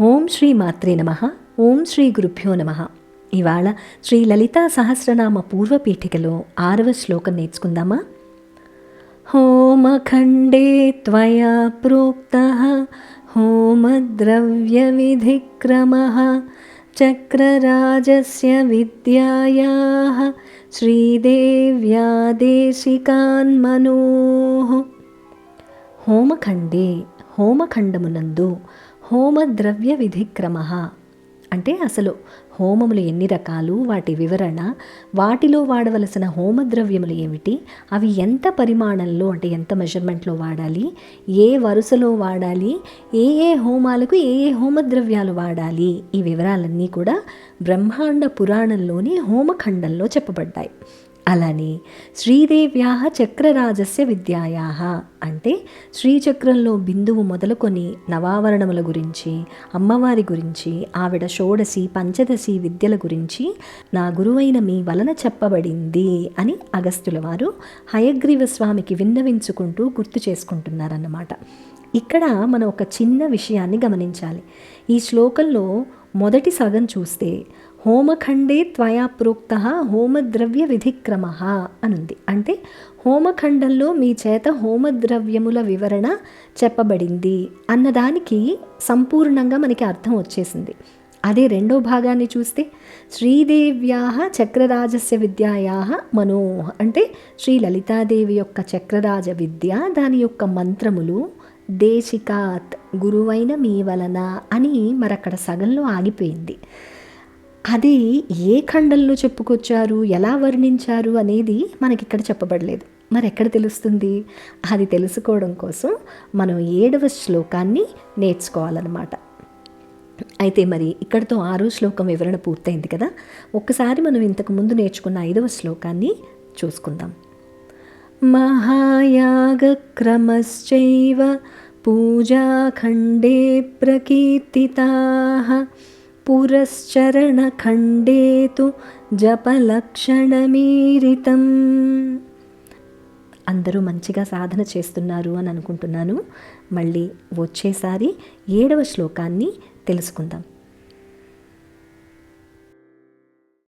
ఓం శ్రీ మాత్రే నమ. ఓం శ్రీ గురుభ్యో నమ. ఇవాళ శ్రీ లలితా సహస్రనామ పూర్వపీఠికలో ఆరవ శ్లోకం నేర్చుకుందామా? హోమఖండే త్వయా ప్రోక్త. హోమద్రవ్య విధిక్రమ చక్రరాజస్య విద్యాయా. శ్రీదేవ్యాదేశికాన్మనో. హోమఖండే హోమఖండమునందు హోమద్రవ్య విధిక్రమ అంటే అసలు హోమములు ఎన్ని రకాలు వాటి వివరణ వాటిలో వాడవలసిన హోమద్రవ్యములు ఏమిటి అవి ఎంత పరిమాణంలో అంటే ఎంత మెజర్మెంట్లో వాడాలి ఏ వరుసలో వాడాలి ఏ ఏ హోమాలకు ఏ ఏ హోమద్రవ్యాలు వాడాలి ఈ వివరాలన్నీ కూడా బ్రహ్మాండ పురాణంలోని హోమఖండంలో చెప్పబడ్డాయి. అలానే శ్రీదేవ్యా చక్రరాజస్య విద్యాయా అంటే శ్రీచక్రంలో బిందువు మొదలుకొని నవావరణముల గురించి అమ్మవారి గురించి ఆవిడ షోడశి పంచదశి విద్యల గురించి నా గురువైన మీ వలన చెప్పబడింది అని అగస్త్యుల వారు హయగ్రీవ స్వామికి విన్నవించుకుంటూ గుర్తు చేసుకుంటున్నారన్నమాట. ఇక్కడ మనం ఒక చిన్న విషయాన్ని గమనించాలి. ఈ శ్లోకంలో మొదటి సగం చూస్తే హోమఖండే త్వయా ప్రోక్త హోమద్రవ్య విధిక్రమ అనుంది. అంటే హోమఖండంలో మీ చేత హోమద్రవ్యముల వివరణ చెప్పబడింది అన్నదానికి సంపూర్ణంగా మనకి అర్థం వచ్చేసింది. అదే రెండో భాగాన్ని చూస్తే శ్రీదేవ్యా చక్రరాజస్య విద్యాయా మనోహ. అంటే శ్రీ లలితాదేవి యొక్క చక్రరాజ విద్య దాని యొక్క మంత్రములు దేశికాత్ గురువైన మీ వలన అని మరక్కడ సగంలో ఆగిపోయింది. అది ఏ ఖండంలో చెప్పుకొచ్చారు ఎలా వర్ణించారు అనేది మనకి ఇక్కడ చెప్పబడలేదు. మరి ఎక్కడ తెలుస్తుంది? అది తెలుసుకోవడం కోసం మనం ఏడవ శ్లోకాన్ని నేర్చుకోవాలన్నమాట. అయితే మరి ఇక్కడితో ఆరో శ్లోకం వివరణ పూర్తయింది కదా? ఒక్కసారి మనం ఇంతకు ముందు నేర్చుకున్న ఐదవ శ్లోకాన్ని చూసుకుందాం. మహాయాగక్రమశ్చైవ పూజాఖండే प्रकीर्तिताः पुरश्चरणखण्डे तु జపలక్షణమీరితం అందరూ మంచిగా సాధన చేస్తున్నారు అని అనుకుంటున్నాను. మళ్ళీ వచ్చేసారి ఏడవ శ్లోకాన్ని తెలుసుకుందాం.